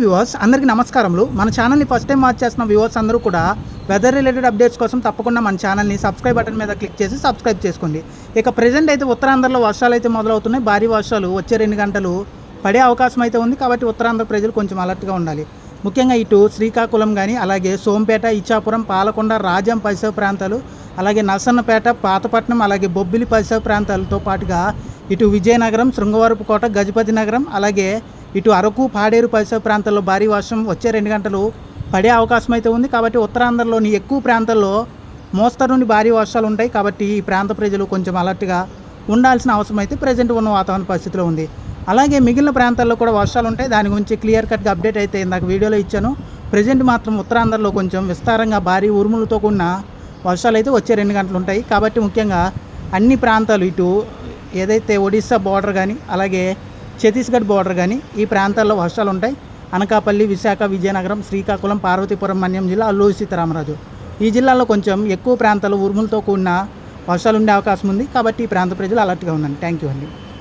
Viewers అందరికీ నమస్కారములు. మన ఛానల్ని ఫస్ట్ టైం వాచ్ చేస్తున్న వ్యూవర్స్ అందరూ కూడా వెదర్ రిలేటెడ్ అప్డేట్స్ కోసం తప్పకుండా మన ఛానల్ని సబ్స్క్రైబ్ బటన్ మీద క్లిక్ చేసి సబ్స్క్రైబ్ చేసుకోండి. ఇక ప్రజెంట్ అయితే ఉత్తరాంధ్రలో వర్షాలు అయితే మొదలవుతున్నాయి. భారీ వర్షాలు వచ్చే రెండు గంటలు పడే అవకాశం అయితే ఉంది. కాబట్టి ఉత్తరాంధ్ర ప్రజలు కొంచెం అలర్ట్గా ఉండాలి. ముఖ్యంగా ఇటు శ్రీకాకుళం కానీ అలాగే సోంపేట ఇచ్చాపురం పాలకొండ రాజం పరిసర ప్రాంతాలు అలాగే నర్సన్నపేట పాతపట్నం అలాగే బొబ్బిలి పరిసర ప్రాంతాలతో పాటుగా ఇటు విజయనగరం శృంగవరపుకోట గజపతి నగరం అలాగే ఇటు అరకు పాడేరు పరిసర ప్రాంతాల్లో భారీ వర్షం వచ్చే రెండు గంటలు పడే అవకాశం అయితే ఉంది. కాబట్టి ఉత్తరాంధ్రలోని ఎక్కువ ప్రాంతాల్లో మోస్తరు నుండి భారీ వర్షాలు ఉంటాయి. కాబట్టి ఈ ప్రాంత ప్రజలు కొంచెం అలర్ట్గా ఉండాల్సిన అవసరం అయితే ప్రజెంట్ ఉన్న వాతావరణ పరిస్థితిలో ఉంది. అలాగే మిగిలిన ప్రాంతాల్లో కూడా వర్షాలు ఉంటాయి. దాని గురించి క్లియర్ కట్గా అప్డేట్ అయితే ఇందాక వీడియోలో ఇచ్చాను. ప్రజెంట్ మాత్రం ఉత్తరాంధ్రలో కొంచెం విస్తారంగా భారీ ఉరుములతో కూడిన వర్షాలు అయితే వచ్చే రెండు గంటలు ఉంటాయి. కాబట్టి ముఖ్యంగా అన్ని ప్రాంతాలు ఇటు ఏదైతే ఒడిస్సా బార్డర్ కానీ అలాగే ఛత్తీస్గఢ్ బోర్డర్ కానీ ఈ ప్రాంతాల్లో వర్షాలు ఉంటాయి. అనకాపల్లి విశాఖ విజయనగరం శ్రీకాకుళం పార్వతీపురం మన్యం జిల్లా అల్లూరి సీతారామరాజు ఈ జిల్లాలో కొంచెం ఎక్కువ ప్రాంతాలు ఉరుములతో కూడిన వర్షాలు ఉండే అవకాశం ఉంది. కాబట్టి ఈ ప్రాంత ప్రజలు అలర్ట్గా ఉండండి. థ్యాంక్ యూ అండి.